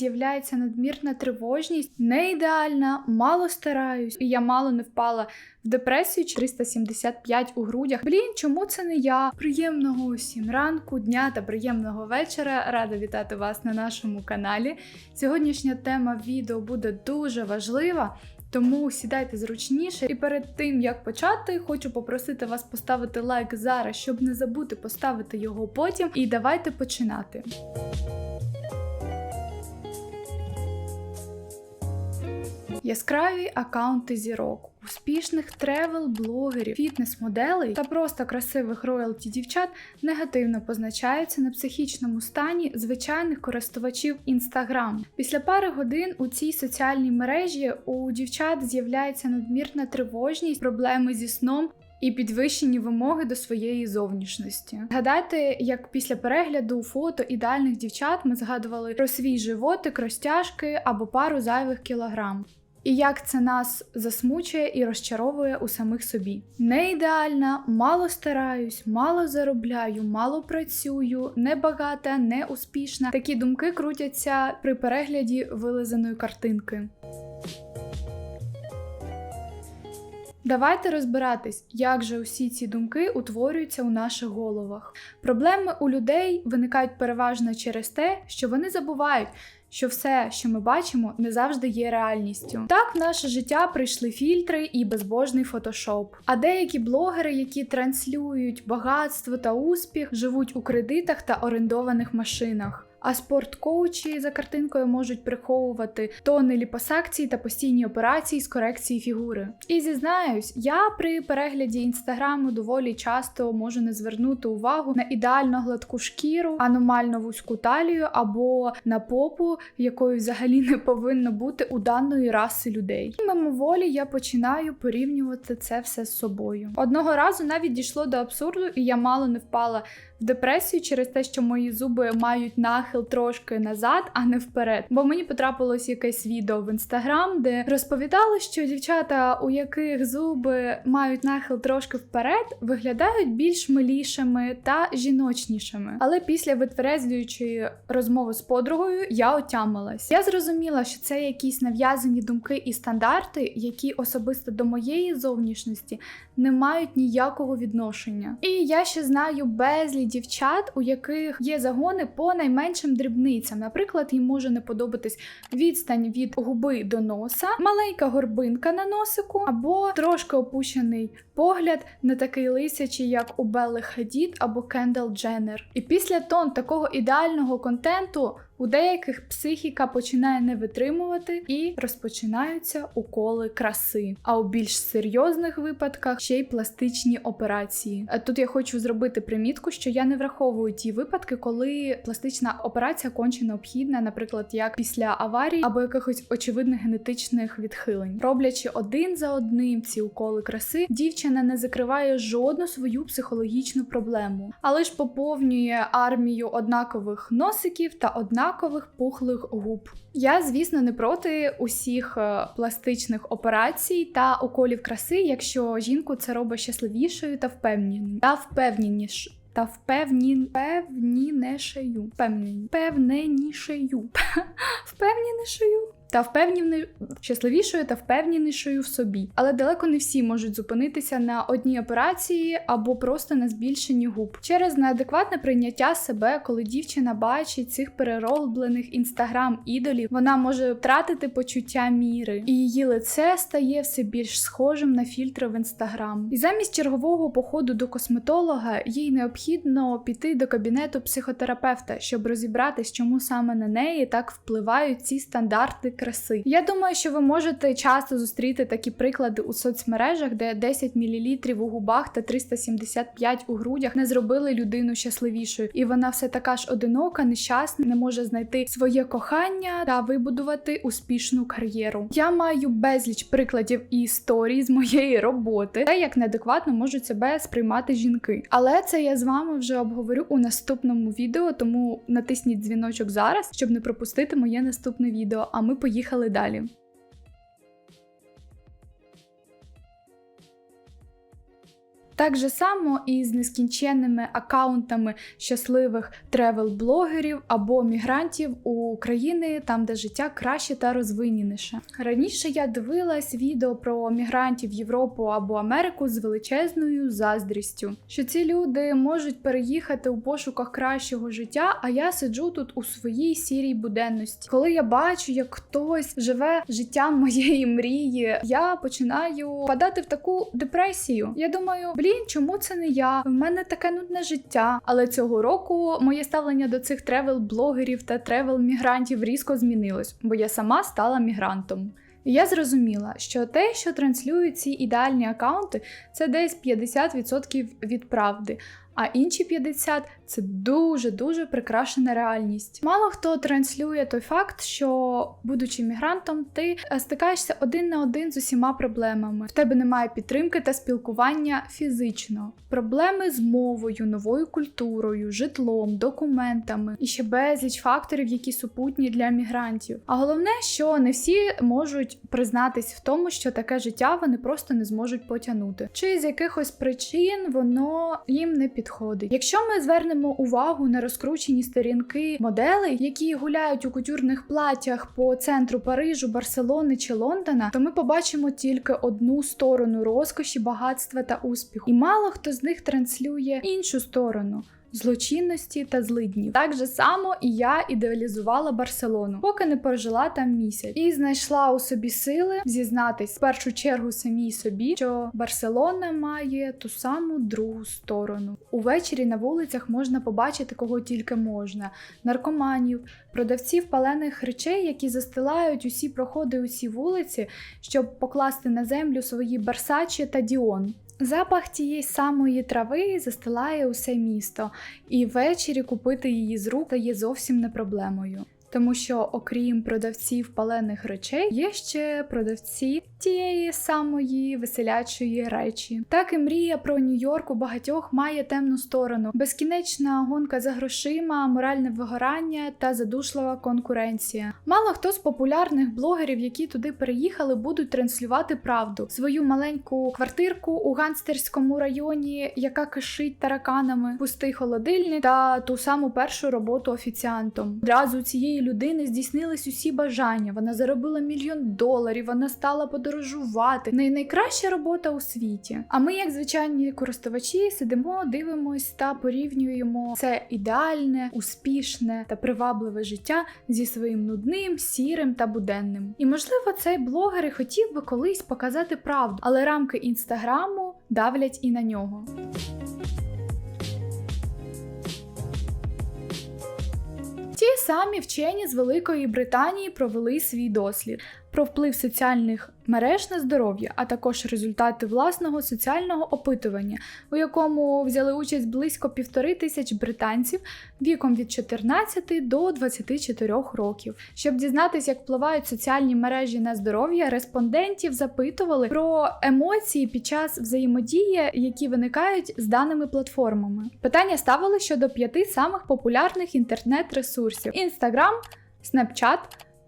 з'являється надмірна тривожність, не ідеальна, мало стараюсь, і я мало не впала в депресію 375 у грудях. Блін, чому це не я? Приємного усім ранку, дня та приємного вечора. Рада вітати вас на нашому каналі. Сьогоднішня тема відео буде дуже важлива. Тому сідайте зручніше, і перед тим як почати, хочу попросити вас поставити лайк зараз, щоб не забути поставити його потім. І давайте починати. Яскраві акаунти зірок, успішних тревел-блогерів, фітнес-моделей та просто красивих роялті дівчат негативно позначаються на психічному стані звичайних користувачів Instagram. Після пари годин у цій соціальній мережі у дівчат з'являється надмірна тривожність, проблеми зі сном. І підвищені вимоги до своєї зовнішності. Згадайте, як після перегляду фото ідеальних дівчат ми згадували про свій животик, розтяжки або пару зайвих кілограм. І як це нас засмучує і розчаровує у самих собі. Не ідеальна, мало стараюсь, мало заробляю, мало працюю, небагата, не успішна. Такі думки крутяться при перегляді вилизаної картинки. Давайте розбиратись, як же усі ці думки утворюються у наших головах. Проблеми у людей виникають переважно через те, що вони забувають, що все, що ми бачимо, не завжди є реальністю. Так, в наше життя прийшли фільтри і безбожний фотошоп. А деякі блогери, які транслюють багатство та успіх, живуть у кредитах та орендованих машинах. А спорткоучі за картинкою можуть приховувати тони ліпосакції та постійні операції з корекції фігури. І зізнаюсь, я при перегляді інстаграму доволі часто можу не звернути увагу на ідеально гладку шкіру, аномально вузьку талію або на попу, якою взагалі не повинно бути у даної раси людей. І мимоволі я починаю порівнювати це все з собою. Одного разу навіть дійшло до абсурду, і я мало не впала в депресію через те, що мої зуби мають нахил трошки назад, а не вперед. Бо мені потрапилось якесь відео в інстаграм, де розповідали, що дівчата, у яких зуби мають нахил трошки вперед, виглядають більш милішими та жіночнішими. Але після витверезлюючої розмови з подругою я отямилась. Я зрозуміла, що це якісь нав'язані думки і стандарти, які особисто до моєї зовнішності не мають ніякого відношення. І я ще знаю безліч дівчат, у яких є загони по найменшим дрібницям. Наприклад, їм може не подобатись відстань від губи до носа, маленька горбинка на носику, або трошки опущений погляд, не такий лисячий, як у Белли Хадід або Кендал Дженнер. І після тон такого ідеального контенту. У деяких психіка починає не витримувати і розпочинаються уколи краси. А у більш серйозних випадках ще й пластичні операції. Тут я хочу зробити примітку, що я не враховую ті випадки, коли пластична операція конче необхідна, наприклад, як після аварії або якихось очевидних генетичних відхилень. Роблячи один за одним ці уколи краси, дівчина не закриває жодну свою психологічну проблему, але ж поповнює армію однакових носиків та однакових однакових пухлих губ. Я, звісно, не проти усіх е, пластичних операцій та уколів краси, якщо жінку це робить щасливішою та впевненішою. Та впевненіш. Та впевні... впевнінішою. Впевнені... Впевненішою. Та впевнені щасливішою та впевненішою в собі. Але далеко не всі можуть зупинитися на одній операції або просто на збільшенні губ. Через неадекватне прийняття себе, коли дівчина бачить цих перероблених інстаграм-ідолів, вона може втратити почуття міри, і її лице стає все більш схожим на фільтри в інстаграм. І замість чергового походу до косметолога їй необхідно піти до кабінету психотерапевта, щоб розібратись, чому саме на неї так впливають ці стандарти краси. Я думаю, що ви можете часто зустріти такі приклади у соцмережах, де 10 мл у губах та 375 у грудях не зробили людину щасливішою, і вона все така ж одинока, нещасна, не може знайти своє кохання та вибудувати успішну кар'єру. Я маю безліч прикладів і історій з моєї роботи, те, як неадекватно можуть себе сприймати жінки. Але це я з вами вже обговорю у наступному відео, тому натисніть дзвіночок зараз, щоб не пропустити моє наступне відео. А ми поїхали далі. Так же само і з нескінченними акаунтами щасливих тревел-блогерів або мігрантів у країни, там де життя краще та розвиненіше. Раніше я дивилась відео про мігрантів в Європу або Америку з величезною заздрістю, що ці люди можуть переїхати у пошуках кращого життя, а я сиджу тут у своїй сірій буденності. Коли я бачу, як хтось живе життям моєї мрії, я починаю впадати в таку депресію. Я думаю, блін, чому це не я? В мене таке нудне життя. Але цього року моє ставлення до цих тревел-блогерів та тревел-мігрантів різко змінилось, бо я сама стала мігрантом. І я зрозуміла, що те, що транслюють ці ідеальні акаунти, це десь 50% від правди, а інші 50 це дуже-дуже прикрашена реальність. Мало хто транслює той факт, що, будучи мігрантом, ти е, стикаєшся один на один з усіма проблемами. В тебе немає підтримки та спілкування фізично, проблеми з мовою, новою культурою, житлом, документами і ще безліч факторів, які супутні для мігрантів. А головне, що не всі можуть признатись в тому, що таке життя вони просто не зможуть потягнути, чи з якихось причин воно їм не підходить. Якщо ми звернемо увагу на розкручені сторінки моделей, які гуляють у кутюрних платтях по центру Парижу, Барселони чи Лондона, то ми побачимо тільки одну сторону розкоші, багатства та успіху. І мало хто з них транслює іншу сторону злочинності та злиднів. Так же само і я ідеалізувала Барселону, поки не прожила там місяць, і знайшла у собі сили зізнатись в першу чергу самій собі, що Барселона має ту саму другу сторону. Увечері на вулицях можна побачити кого тільки можна: наркоманів, продавців палених речей, які застилають усі проходи, усі вулиці, щоб покласти на землю свої Барсачі та Діон. Запах тієї самої трави застилає усе місто, і ввечері купити її з рук є зовсім не проблемою тому що, окрім продавців палених речей, є ще продавці тієї самої веселячої речі. Так і мрія про Нью-Йорк у багатьох має темну сторону, безкінечна гонка за грошима, моральне вигорання та задушлива конкуренція. Мало хто з популярних блогерів, які туди переїхали, будуть транслювати правду, свою маленьку квартирку у ганстерському районі, яка кишить тараканами, пустий холодильник та ту саму першу роботу офіціантом. Одразу цієї людини здійснились усі бажання. Вона заробила мільйон доларів, вона стала подорожувати. Не найкраща робота у світі. А ми, як звичайні користувачі, сидимо, дивимось та порівнюємо це ідеальне, успішне та привабливе життя зі своїм нудним, сірим та буденним. І можливо, цей блогер і хотів би колись показати правду, але рамки інстаграму давлять і на нього. Самі вчені з Великої Британії провели свій дослід про вплив соціальних мереж на здоров'я, а також результати власного соціального опитування, у якому взяли участь близько півтори тисяч британців віком від 14 до 24 років. Щоб дізнатися, як впливають соціальні мережі на здоров'я, респондентів запитували про емоції під час взаємодії, які виникають з даними платформами. Питання ставили щодо п'яти самих популярних інтернет-ресурсів: Instagram, Snapchat,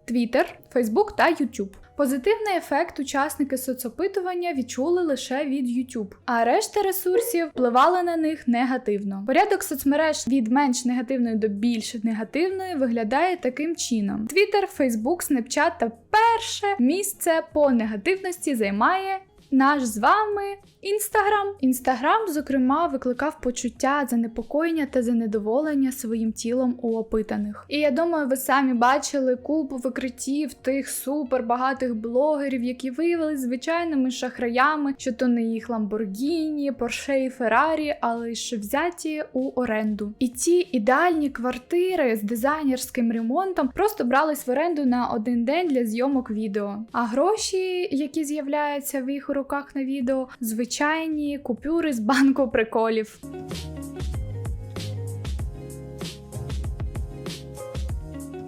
Twitter, Facebook та YouTube. Позитивний ефект учасники соцопитування відчули лише від YouTube, а решта ресурсів впливали на них негативно. Порядок соцмереж від менш негативної до більш негативної виглядає таким чином: Twitter, Facebook, Snapchat та перше місце по негативності займає наш з вами інстаграм. Інстаграм, зокрема, викликав почуття занепокоєння та занедоволення своїм тілом у опитаних. І я думаю, ви самі бачили купу викриттів тих супербагатих блогерів, які виявилися звичайними шахраями, що то не їх Ламборгіні, Порше і Феррарі, але ж взяті у оренду. І ці ідеальні квартири з дизайнерським ремонтом просто брались в оренду на один день для зйомок відео. А гроші, які з'являються в їх руках на відео, звичайні купюри з банку приколів.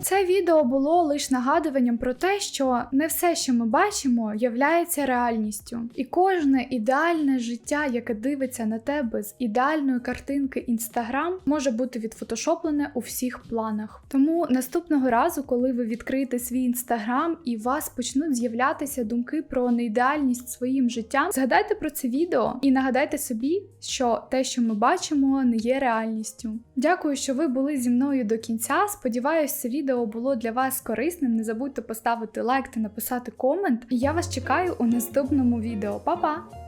Це відео було лише нагадуванням про те, що не все, що ми бачимо, являється реальністю, і кожне ідеальне життя, яке дивиться на тебе з ідеальної картинки Інстаграм, може бути відфотошоплене у всіх планах. Тому наступного разу, коли ви відкриєте свій інстаграм і у вас почнуть з'являтися думки про неідеальність своїм життям, згадайте про це відео і нагадайте собі, що те, що ми бачимо, не є реальністю. Дякую, що ви були зі мною до кінця. Сподіваюсь, це відео було для вас корисним. Не забудьте поставити лайк та написати комент. І я вас чекаю у наступному відео. Па-па!